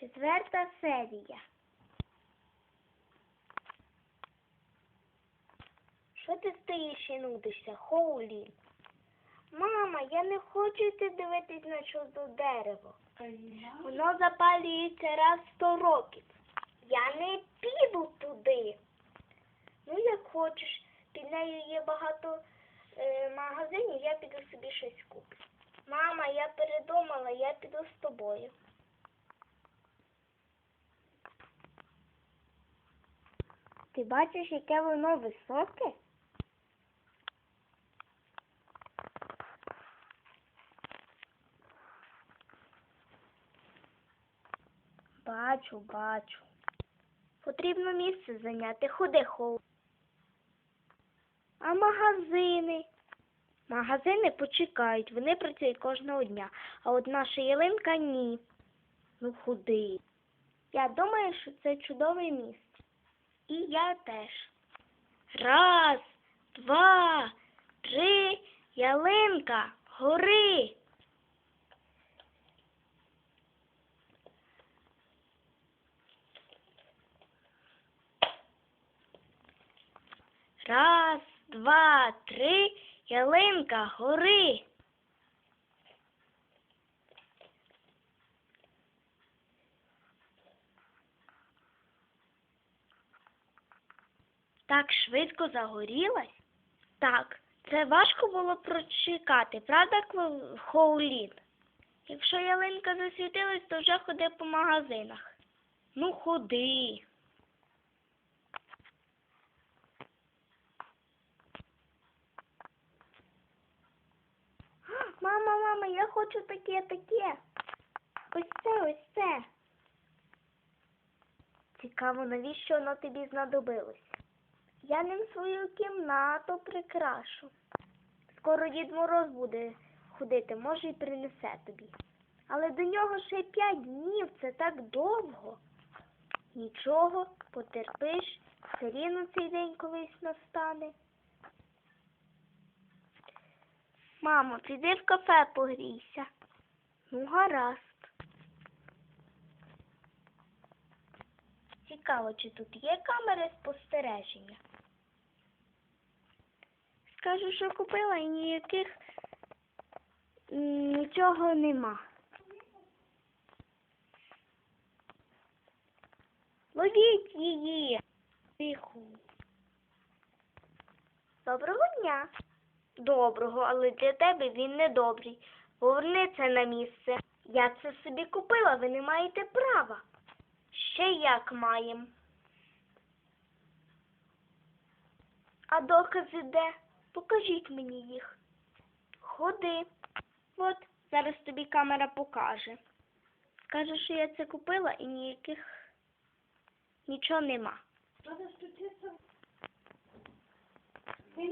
Четверта серія. Що ти стоїш і нудишся, Хоулі? Мама, я не хочу йти дивитись на чудо дерево. Воно запалюється раз сто років. Я не піду туди. Ну, як хочеш. Під нею є багато е, магазинів, я піду собі щось куплю. Мама, я передумала, я піду з тобою. Ти бачиш, яке воно високе? Бачу, бачу. Потрібно місце зайняти. Ходи, Хоу. А магазини? Магазини почекають, вони працюють кожного дня, а от наша ялинка ні. Ну ходи. Я думаю, що це чудове місце. І я теж. Раз, два, три, ялинка, гори. Раз, два, три, ялинка, гори. Так швидко загорілась? Так, це важко було прочекати, правда, Хоулін? Якщо ялинка засвітилась, то вже ходи по магазинах. Ну, ходи. Мама, мама, я хочу таке, таке. Ось це, ось це. Цікаво, навіщо воно тобі знадобилось? Я ним свою кімнату прикрашу. Скоро Дід Мороз буде ходити, може, й принесе тобі. Але до нього ще п'ять днів, це так довго. Нічого, потерпиш, все рівно цей день колись настане. Мамо, піди в кафе погрійся. Ну, гаразд. Цікаво, чи тут є камери спостереження? Скажу, що купила і ніяких нічого нема. Ловіть її. Тихо. Доброго дня. Доброго, але для тебе він недобрий. Поверни це на місце. Я це собі купила, ви не маєте права. Ще як маєм. А докази де? покажіть мені їх. Ходи, от зараз тобі камера покаже. Каже, що я це купила і ніяких нічого нема. Треба стучитися. Ти